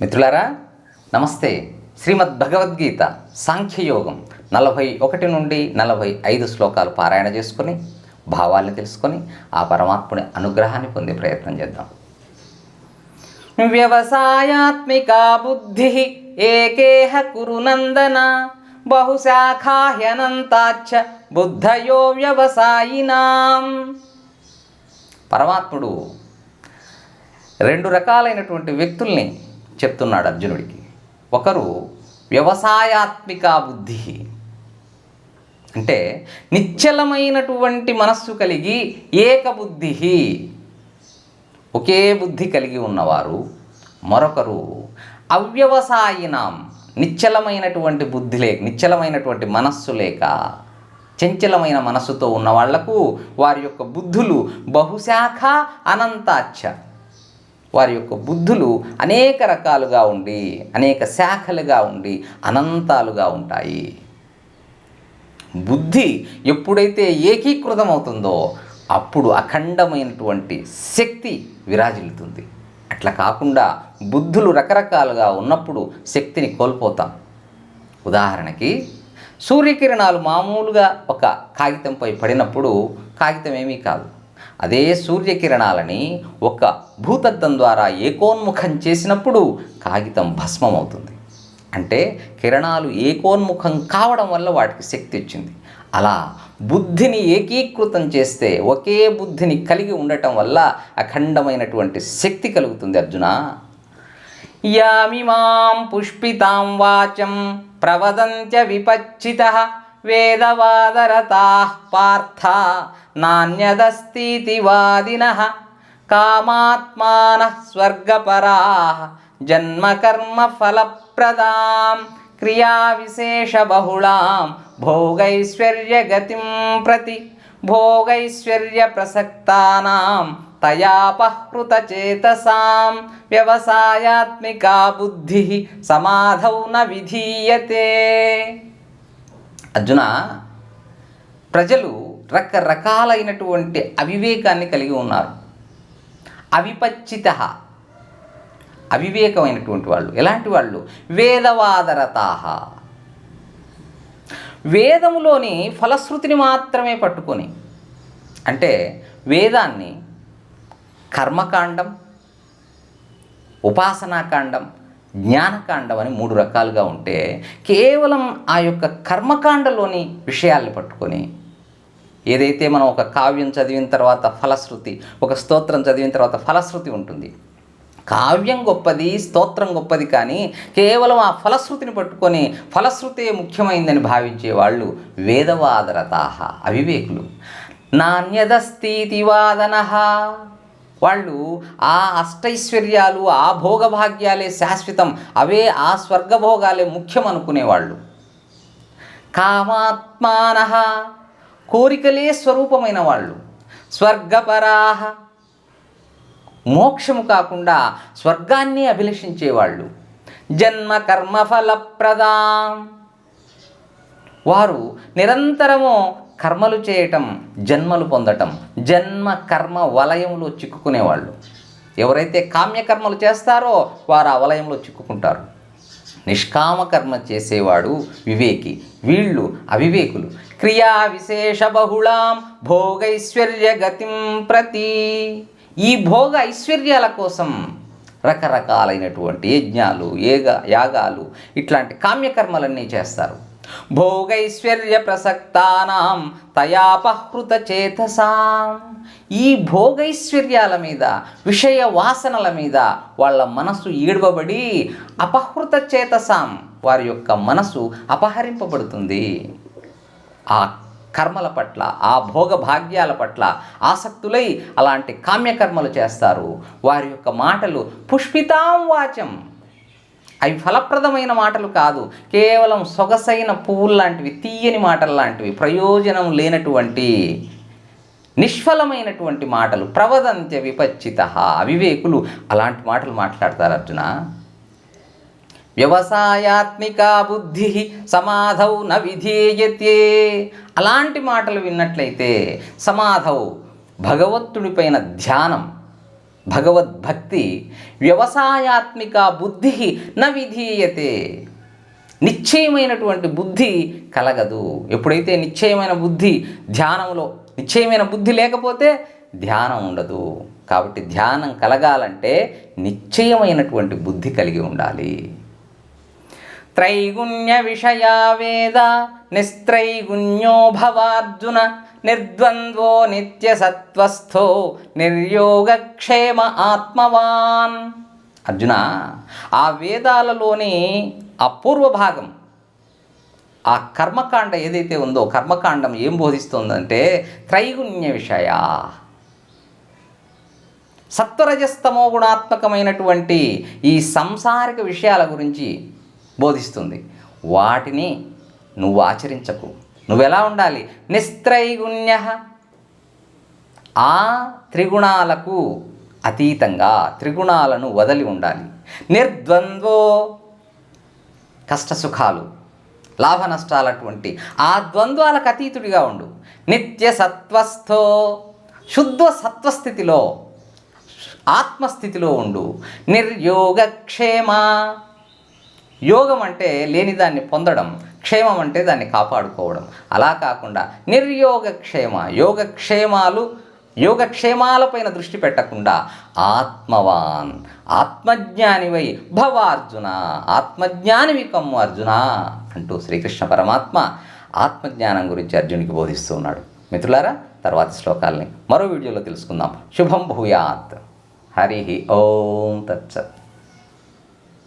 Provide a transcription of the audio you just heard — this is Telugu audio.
మిత్రులారా నమస్తే. శ్రీమద్ భగవద్గీత సాంఖ్యయోగం నలభై ఒకటి నుండి నలభై ఐదు శ్లోకాలు పారాయణ చేసుకొని భావాల్ని తెలుసుకొని ఆ పరమాత్ముని అనుగ్రహాన్ని పొందే ప్రయత్నం చేద్దాం. వ్యవసాయాత్మిక బుద్ధి ఏకేహ కురునందన బహుశాఖాహ్యనంతాచ్చ బుద్ధయో వ్యవసాయినాం. పరమాత్ముడు రెండు రకాలైనటువంటి వ్యక్తుల్ని చెప్తున్నాడు అర్జునుడికి. ఒకరు వ్యవసాయాత్మిక బుద్ధి. అంటే నిశ్చలమైనటువంటి మనస్సు కలిగి ఏకబుద్ధి. ఒకే బుద్ధి కలిగి ఉన్నవారు మరొకరు అవ్యవసాయినాం. నిశ్చలమైనటువంటి బుద్ధి లేక నిశ్చలమైనటువంటి మనస్సు లేక చంచలమైన మనస్సుతో ఉన్న వాళ్ళకు వారి యొక్క బుద్ధులు బహుశాఖ అనంతాచ్చ వారి యొక్క బుద్ధులు అనేక రకాలుగా ఉండి అనేక శాఖలుగా ఉండి అనంతాలుగా ఉంటాయి. బుద్ధి ఎప్పుడైతే ఏకీకృతం అవుతుందో అప్పుడు అఖండమైనటువంటి శక్తి విరాజిల్లుతుంది. అట్లా కాకుండా బుద్ధులు రకరకాలుగా ఉన్నప్పుడు శక్తిని కోల్పోతాం. ఉదాహరణకి సూర్యకిరణాలు మామూలుగా ఒక కాగితంపై పడినప్పుడు కాగితం ఏమీ కాదు. అదే సూర్యకిరణాలని ఒక భూతద్దం ద్వారా ఏకోన్ముఖం చేసినప్పుడు కాగితం భస్మం అవుతుంది అంటే కిరణాలు ఏకోన్ముఖం కావడం వల్ల వాటికి శక్తి వచ్చింది. అలా బుద్ధిని ఏకీకృతం చేస్తే ఒకే బుద్ధిని కలిగి ఉండటం వల్ల అఖండమైనటువంటి శక్తి కలుగుతుంది అర్జున. యామిమాం పుష్పితాం వాచం ప్రవదంత్య విపచ్చిత వేదవాదరతా పార్థ నాణ్యదస్తితి వాదిన కామాత్మాన స్వర్గపరా జన్మకర్మ ఫలప్రదాం క్రియా విశేష బహుళాం భోగైశ్వర్యగతిం ప్రతి భోగైశ్వర్య ప్రసక్తానాం తయాపహృత చేతసాం వ్యవసాయాత్మికా బుద్ధి సమాధౌ న విధీయతే అర్జున ప్రజలు రకరకాలైనటువంటి అవివేకాన్ని కలిగి ఉన్నారు. అవిపచ్చిత అవివేకమైనటువంటి వాళ్ళు. ఎలాంటి వాళ్ళు? వేదవాదరతాహ వేదములోని ఫలశ్రుతిని మాత్రమే పట్టుకొని అంటే వేదాన్ని కర్మకాండం ఉపాసనాకాండం జ్ఞానకాండం అని మూడు రకాలుగా ఉంటే కేవలం ఆ యొక్క కర్మకాండలోని విషయాల్ని పట్టుకొని ఏదైతే మనం ఒక కావ్యం చదివిన తర్వాత ఫలశ్రుతి ఒక స్తోత్రం చదివిన తర్వాత ఫలశ్రుతి ఉంటుంది. కావ్యం గొప్పది స్తోత్రం గొప్పది కానీ కేవలం ఆ ఫలశ్రుతిని పట్టుకొని ఫలశ్రుతే ముఖ్యమైందని భావించే వాళ్ళు వేదవాదరతాహ అవివేకులు. నాణ్యదస్తీతి వాదన వాళ్ళు ఆ అష్టైశ్వర్యాలు ఆ భోగభాగ్యాలే శాశ్వతం. అవే ఆ స్వర్గభోగాలే ముఖ్యం అనుకునేవాళ్ళు. కామాత్మాన కోరికలే స్వరూపమైన వాళ్ళు. స్వర్గపరాహ మోక్షము కాకుండా స్వర్గాన్ని అభిలషించేవాళ్ళు. జన్మ కర్మ ఫలప్రదాం. వారు నిరంతరము కర్మలు చేయటం జన్మలు పొందటం. జన్మ కర్మ వలయంలో చిక్కుకునేవాళ్ళు. ఎవరైతే కామ్యకర్మలు చేస్తారో వారు ఆ వలయంలో చిక్కుకుంటారు. నిష్కామకర్మ చేసేవాడు వివేకి. వీళ్ళు అవివేకులు. క్రియా విశేష బహుళాం భోగైశ్వర్య గతిం ప్రతి. ఈ భోగ ఐశ్వర్యాల కోసం రకరకాలైనటువంటి యజ్ఞాలు ఏగ యాగాలు ఇట్లాంటి కామ్యకర్మలన్నీ చేస్తారు. భోగైశ్వర్య ప్రసక్తానాం తయాపహృత చేతసాం ఈ భోగైశ్వర్యాల మీద విషయ వాసనల మీద వాళ్ళ మనసు ఈడవబడి అపహృత చేతసాం వారి యొక్క మనసు అపహరింపబడుతుంది. ఆ కర్మల పట్ల ఆ భోగ భాగ్యాల పట్ల ఆసక్తులై అలాంటి కామ్యకర్మలు చేస్తారు. వారి యొక్క మాటలు పుష్పితాం వాచం. అవి ఫలప్రదమైన మాటలు కాదు. కేవలం సొగసైన పువ్వులు లాంటివి తీయని మాటలు లాంటివి ప్రయోజనం లేనటువంటి నిష్ఫలమైనటువంటి మాటలు ప్రవదంత్య విపచ్చిత అవివేకులు అలాంటి మాటలు మాట్లాడతారు అర్జున? వ్యవసాయాత్మిక బుద్ధి సమాధౌ న విధేయతే. అలాంటి మాటలు విన్నట్లయితే సమాధౌ భగవంతుడిపైన ధ్యానం భగవద్భక్తి వ్యవసాయాత్మిక బుద్ధి న విధీయతే. నిశ్చయమైనటువంటి బుద్ధి కలగదు. ఎప్పుడైతే నిశ్చయమైన బుద్ధి ధ్యానంలో నిశ్చయమైన బుద్ధి లేకపోతే ధ్యానం ఉండదు. కాబట్టి ధ్యానం కలగాలంటే నిశ్చయమైనటువంటి బుద్ధి కలిగి ఉండాలి. త్రైగుణ్య విషయా వేద నిస్త్రైగుణ్యో భవార్జున నిర్ద్వంద్వో నిత్యసత్వస్థో నిర్యోగక్షేమ ఆత్మవాన్ అర్జున ఆ వేదాలలోని అపూర్వ భాగం ఆ కర్మకాండ ఏదైతే ఉందో కర్మకాండం ఏం బోధిస్తుందంటే త్రైగుణ్య విషయ సత్వరజస్తమో గుణాత్మకమైనటువంటి ఈ సంసారిక విషయాల గురించి బోధిస్తుంది. వాటిని నువ్వు ఆచరించకు. నువ్వెలా ఉండాలి? నిస్త్రైగుణ్య. ఆ త్రిగుణాలకు అతీతంగా త్రిగుణాలను వదలి ఉండాలి. నిర్ద్వంద్వో కష్టసుఖాలు లాభ నష్టాలటువంటి ఆ ద్వంద్వాలకు అతీతుడిగా ఉండు. నిత్య సత్వస్థో శుద్ధ సత్వస్థితిలో ఆత్మస్థితిలో ఉండు. నిర్యోగక్షేమ యోగం అంటే లేనిదాన్ని పొందడం క్షేమం అంటే దాన్ని కాపాడుకోవడం. అలా కాకుండా నిర్యోగక్షేమ యోగక్షేమాలు యోగక్షేమాలపైన దృష్టి పెట్టకుండా ఆత్మవాన్ ఆత్మజ్ఞానివై భవ అర్జున ఆత్మజ్ఞానివి కమ్ము అర్జున అంటూ శ్రీకృష్ణ పరమాత్మ ఆత్మజ్ఞానం గురించి అర్జునికి బోధిస్తూ ఉన్నాడు. మిత్రులారా తర్వాత శ్లోకాల్ని మరో వీడియోలో తెలుసుకుందాం. శుభం భూయాత్. హరి ఓం తత్సత్.